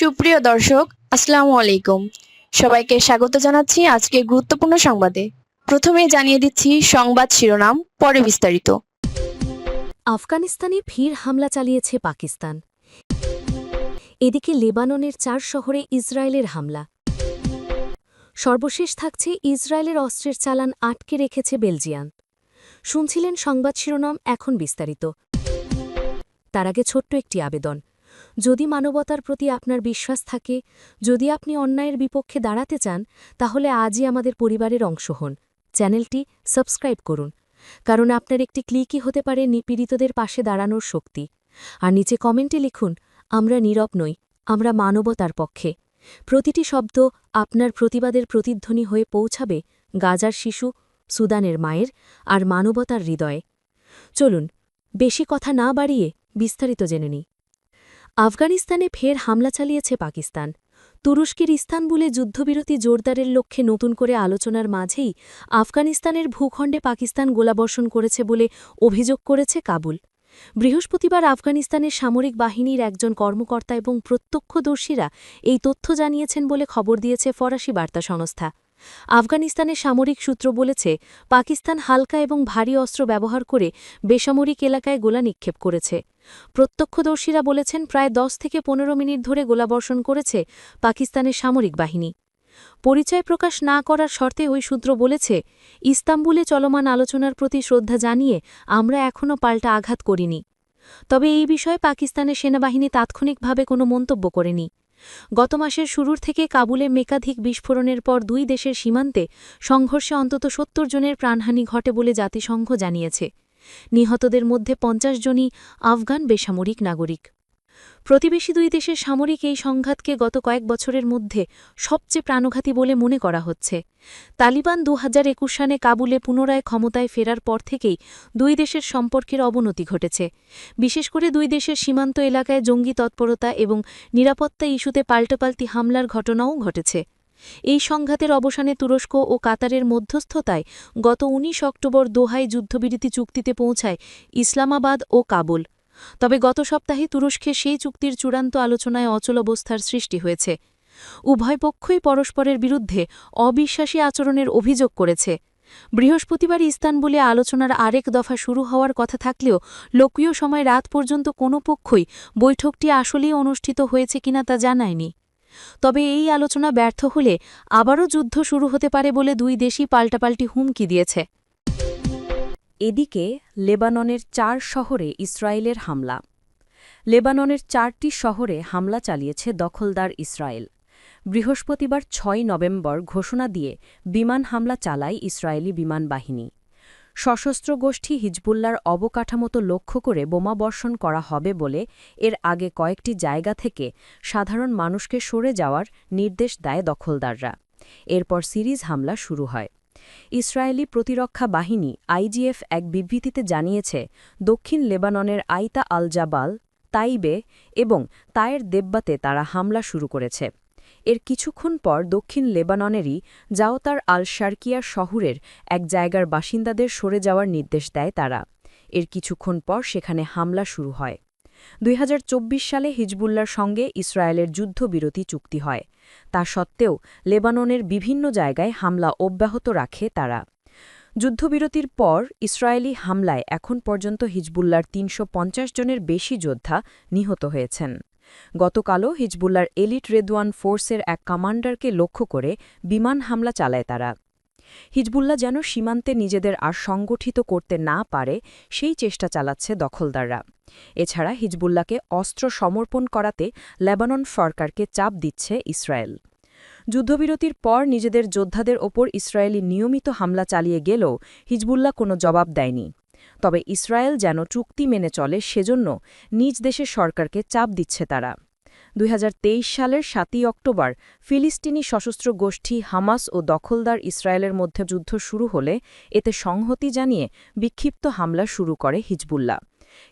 সুপ্রিয় দর্শক, আসসালামু আলাইকুম। সবাইকে স্বাগত জানাচ্ছি আজকে গুরুত্বপূর্ণ সংবাদে। প্রথমে জানিয়ে দিচ্ছি সংবাদ শিরোনাম, পরে বিস্তারিত। আফগানিস্তানে ফির হামলা চালিয়েছে পাকিস্তান। এদিকে লেবাননের চার শহরে ইসরায়েলের হামলা। সর্বশেষ থাকছে ইসরায়েলের অস্ত্রের চালান আটকে রেখেছে বেলজিয়ান। শুনছিলেন সংবাদ শিরোনাম, এখন বিস্তারিত। তার আগে ছোট্ট একটি আবেদন। যদি মানবতার প্রতি আপনার বিশ্বাস থাকে, যদি আপনি অন্যায়ের বিপক্ষে দাঁড়াতে চান, তাহলে আজই আমাদের পরিবারের অংশ হন। চ্যানেলটি সাবস্ক্রাইব করুন, কারণ আপনার একটি ক্লিকই হতে পারে নিপীড়িতদের পাশে দাঁড়ানোর শক্তি। আর নিচে কমেন্টে লিখুন, আমরা নীরব নই, আমরা মানবতার পক্ষে। প্রতিটি শব্দ আপনার প্রতিবাদের প্রতিধ্বনি হয়ে পৌঁছাবে গাজার শিশু, সুদানের মায়ের আর মানবতার হৃদয়ে। চলুন, বেশি কথা না বাড়িয়ে বিস্তারিত জেনে নিই। আফগানিস্তানে ফের হামলা চালিয়েছে পাকিস্তান। তুরস্কের ইস্তানবুলে যুদ্ধবিরতি জোরদারের লক্ষ্যে নতুন করে আলোচনার মাঝেই আফগানিস্তানের ভূখণ্ডে পাকিস্তান গোলাবর্ষণ করেছে বলে অভিযোগ করেছে কাবুল। বৃহস্পতিবার আফগানিস্তানের সামরিক বাহিনীর একজন কর্মকর্তা এবং প্রত্যক্ষদর্শীরা এই তথ্য জানিয়েছেন বলে খবর দিয়েছে ফরাসি বার্তা সংস্থা। আফগানিস্তানের সামরিক সূত্র বলেছে, পাকিস্তান হালকা এবং ভারী অস্ত্র ব্যবহার করে বেসামরিক এলাকায় গোলা নিক্ষেপ করেছে। প্রত্যক্ষদর্শীরা বলেছেন, প্রায় দশ থেকে পনেরো মিনিট ধরে গোলাবর্ষণ করেছে পাকিস্তানের সামরিক বাহিনী। পরিচয় প্রকাশ না করার শর্তে ওই সূত্র বলেছে, ইস্তাম্বুলে চলমান আলোচনার প্রতি শ্রদ্ধা জানিয়ে আমরা এখনও পাল্টা আঘাত করিনি। তবে এই বিষয়ে পাকিস্তানের সেনাবাহিনী তাৎক্ষণিকভাবে কোনো মন্তব্য করেনি। গত মাসের শুরুর থেকে কাবুলে মেকাধিক বিস্ফোরণের পর দুই দেশের সীমান্তে সংঘর্ষে অন্তত সত্তর জনের প্রাণহানি ঘটে বলে জাতিসংঘ জানিয়েছে। নিহতদের মধ্যে পঞ্চাশ জনই আফগান বেসামরিক নাগরিক। প্রতিবেশী দুই দেশের সামরিক এই সংঘাতকে গত কয়েক বছরের মধ্যে সবচেয়ে প্রাণঘাতী বলে মনে করা হচ্ছে। তালিবান দু হাজার একুশ সালে কাবুলে পুনরায় ক্ষমতায় ফেরার পর থেকেই দুই দেশের সম্পর্কের অবনতি ঘটেছে। বিশেষ করে দুই দেশের সীমান্ত এলাকায় জঙ্গি তৎপরতা এবং নিরাপত্তা ইস্যুতে পাল্টাপাল্টি হামলার ঘটনাও ঘটেছে। এই সংঘাতের অবসানে তুরস্ক ও কাতারের মধ্যস্থতায় গত ১৯ অক্টোবর দোহায় যুদ্ধবিরতি চুক্তিতে পৌঁছায় ইসলামাবাদ ও কাবুল। তবে গত সপ্তাহে তুরস্কে সেই চুক্তির চূড়ান্ত আলোচনায় অচল অবস্থার সৃষ্টি হয়েছে। উভয় পক্ষই পরস্পরের বিরুদ্ধে অবিশ্বাসী আচরণের অভিযোগ করেছে। বৃহস্পতিবার ইস্তানবুলে আলোচনার আরেক দফা শুরু হওয়ার কথা থাকলেও লোকীয় সময় রাত পর্যন্ত কোনো পক্ষই বৈঠকটি আসলেই অনুষ্ঠিত হয়েছে কিনা তা জানায়নি। তবে এই আলোচনা ব্যর্থ হলে আবারও যুদ্ধ শুরু হতে পারে বলে দুই দেশই পাল্টাপাল্টি হুমকি দিয়েছে। এদিকে লেবাননের চার শহরে ইসরায়েলের হামলা। লেবাননের চারটি শহরে হামলা চালিয়েছে দখলদার ইসরায়েল। বৃহস্পতিবার ছয় নভেম্বর ঘোষণা দিয়ে বিমান হামলা চালায় ইসরায়েলি বিমান বাহিনী। সশস্ত্র গোষ্ঠী হিজবুল্লার অবকাঠামোতো লক্ষ্য করে বোমা বর্ষণ করা হবে বলে এর আগে কয়েকটি জায়গা থেকে সাধারণ মানুষকে সরে যাওয়ার নির্দেশ দেয় দখলদাররা। এরপর সিরিজ হামলা শুরু হয়। ইসরায়েলি প্রতিরক্ষা বাহিনী আইজিএফ এক বিবৃতিতে জানিয়েছে, দক্ষিণ লেবাননের আইতা আল জাবাল তাইবে এবং তায়ের দেব্বাতে তারা হামলা শুরু করেছে। এর কিছুক্ষণ পর দক্ষিণ লেবাননেরই জাওতার আল শার্কিয়া শহরের এক জায়গার বাসিন্দাদের সরে যাওয়ার নির্দেশ দেয় তারা। এর কিছুক্ষণ পর সেখানে হামলা শুরু হয়। দুই হাজার চব্বিশ সালে হিজবুল্লার সঙ্গে ইসরায়েলের যুদ্ধবিরতি চুক্তি হয়। তা সত্ত্বেও লেবাননের বিভিন্ন জায়গায় হামলা অব্যাহত রাখে তারা। যুদ্ধবিরতির পর ইসরায়েলি হামলায় এখন পর্যন্ত হিজবুল্লার তিনশো পঞ্চাশ জনের বেশি যোদ্ধা নিহত হয়েছেন। গতকালও হিজবুল্লার এলিট রেদওয়ান ফোর্সের এক কমান্ডারকে লক্ষ্য করে বিমান হামলা চালায় তারা। হিজবুল্লাহ যেন সীমান্তে নিজেদের আর সংগঠিত করতে না পারে, সেই চেষ্টা চালাচ্ছে দখলদাররা। এছাড়া হিজবুল্লাহকে অস্ত্র সমর্পণ করাতে লেবানন সরকারকে চাপ দিচ্ছে ইসরায়েল। যুদ্ধবিরতির পর নিজেদের যোদ্ধাদের ওপর ইসরায়েলি নিয়মিত হামলা চালিয়ে গেলেও হিজবুল্লাহ কোনো জবাব দেয়নি। তবে ইসরায়েল যেন চুক্তি মেনে চলে, সেজন্য নিজ দেশের সরকারকে চাপ দিচ্ছে তারা। দুই হাজার তেইশ সালের সাতই অক্টোবর ফিলিস্তিনি সশস্ত্র গোষ্ঠী হামাস ও দখলদার ইসরায়েলের মধ্যে যুদ্ধ শুরু হলে এতে সংহতি জানিয়ে বিক্ষিপ্ত হামলা শুরু করে হিজবুল্লাহ।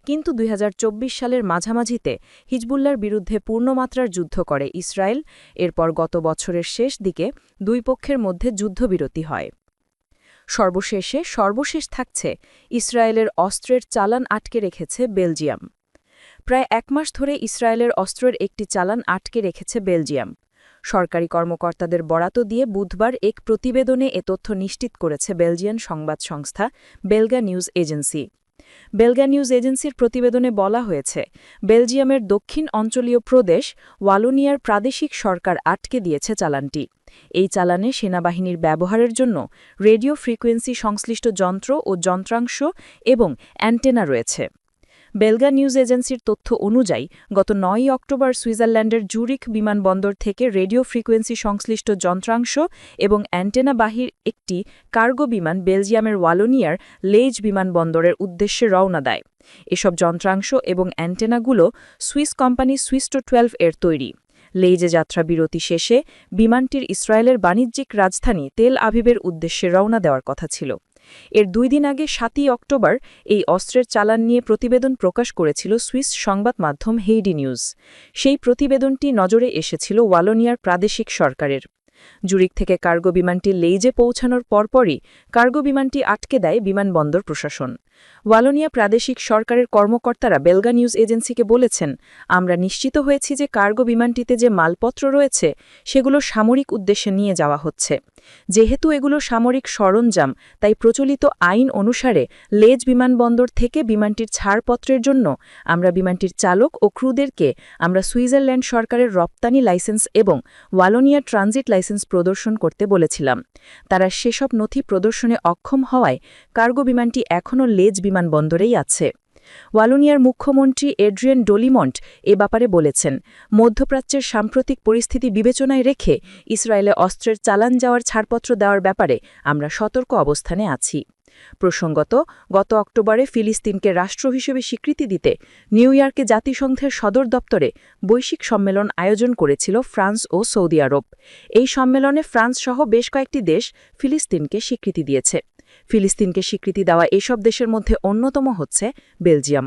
কিন্তু দুই হাজার চব্বিশ সালের মাঝামাঝিতে হিজবুল্লার বিরুদ্ধে পূর্ণমাত্রার যুদ্ধ করে ইসরায়েল। এরপর গত বছরের শেষ দিকে দুই পক্ষের মধ্যে যুদ্ধবিরতি হয়। সর্বশেষে সর্বশেষ থাকছে ইসরায়েলের অস্ত্রের চালান আটকে রেখেছে বেলজিয়াম। প্রায় এক মাস ধরে ইসরায়েলের অস্ত্রের একটি চালান আটকে রেখেছে বেলজিয়াম। সরকারি কর্মকর্তাদের বরাত দিয়ে বুধবার এক প্রতিবেদনে এ তথ্য নিশ্চিত করেছে বেলজিয়ান সংবাদ সংস্থা Belga news agency. Belga news এজেন্সির প্রতিবেদনে বলা হয়েছে, বেলজিয়ামের দক্ষিণ অঞ্চলীয় প্রদেশ ওয়ালোনিয়ার প্রাদেশিক সরকার আটকে দিয়েছে চালানটি। এই চালানে সেনাবাহিনীর ব্যবহারের জন্য রেডিও ফ্রিকোয়েন্সি সংশ্লিষ্ট যন্ত্র ও যন্ত্রাংশ এবং অ্যান্টেনা রয়েছে। বেলগা নিউজ এজেন্সির তথ্য অনুযায়ী, গত নয় অক্টোবর সুইজারল্যান্ডের জুরিক বিমানবন্দর থেকে রেডিও ফ্রিকোয়েন্সি সংশ্লিষ্ট যন্ত্রাংশ এবং অ্যান্টেনা বাহির একটি কার্গো বিমান বেলজিয়ামের ওয়ালোনিয়ার লেজ বিমানবন্দরের উদ্দেশ্যে রওনা দেয়। এসব যন্ত্রাংশ এবং অ্যান্টেনাগুলো সুইস কোম্পানি সুইস্টো টুয়েলভ এর তৈরি। লেইজে যাত্রা বিরতি শেষে বিমানটির ইসরায়েলের বাণিজ্যিক রাজধানী তেল আভিবের উদ্দেশ্যে রওনা দেওয়ার কথা ছিল। এর দুই দিন আগে সাতই অক্টোবর এই অস্ত্রের চালান নিয়ে প্রতিবেদন প্রকাশ করেছিল সুইস সংবাদ মাধ্যম হেইডি নিউজ। সেই প্রতিবেদনটি নজরে এসেছিল ওয়ালোনিয়ার প্রাদেশিক সরকারের। জুরিক থেকে কার্গো বিমানটি লেইজে পৌঁছানোর পরপরই কার্গো বিমানটি আটকে দেয় বিমানবন্দর প্রশাসন। ওয়ালোনিয়া প্রাদেশিক সরকারের কর্মকর্তারা বেলগা নিউজ এজেন্সিকে বলেছেন, আমরা নিশ্চিত হয়েছি যে কার্গো বিমানটিতে যে মালপত্র রয়েছে, সেগুলো সামরিক উদ্দেশ্যে নিয়ে যাওয়া হচ্ছে। যেহেতু এগুলো সামরিক সরঞ্জাম, তাই প্রচলিত আইন অনুসারে লেজ বিমানবন্দর থেকে বিমানটির ছাড়পত্রের জন্য আমরা বিমানটির চালক ও ক্রুদেরকে আমরা সুইজারল্যান্ড সরকারের রপ্তানি লাইসেন্স এবং ওয়ালোনিয়া ট্রানজিট লাইসেন্স প্রদর্শন করতে বলেছিলাম। তারা সেসব নথি প্রদর্শনে অক্ষম হওয়ায় কার্গো বিমানটি এখনও লেজ বিমানবন্দরেই আছে। ওয়ালুনিয়ার মুখ্যমন্ত্রী এড্রিয়ান ডোলিমন্ট এ ব্যাপারে বলেছেন, মধ্যপ্রাচ্যের সাম্প্রতিক পরিস্থিতি বিবেচনায় রেখে ইসরায়েলে অস্ত্রের চালান যাওয়ার ছাড়পত্র দেওয়ার ব্যাপারে আমরা সতর্ক অবস্থানে আছি। প্রসঙ্গত, গত অক্টোবরে ফিলিস্তিনকে রাষ্ট্র হিসেবে স্বীকৃতি দিতে নিউ ইয়র্কে জাতিসংঘের সদর দপ্তরে বৈশ্বিক সম্মেলন আয়োজন করেছিল ফ্রান্স ও সৌদি আরব। এই সম্মেলনে ফ্রান্স সহ বেশ কয়েকটি দেশ ফিলিস্তিনকে স্বীকৃতি দিয়েছে। ফিলিস্তিনকে স্বীকৃতি দেওয়া এসব দেশের মধ্যে অন্যতম হচ্ছে বেলজিয়াম।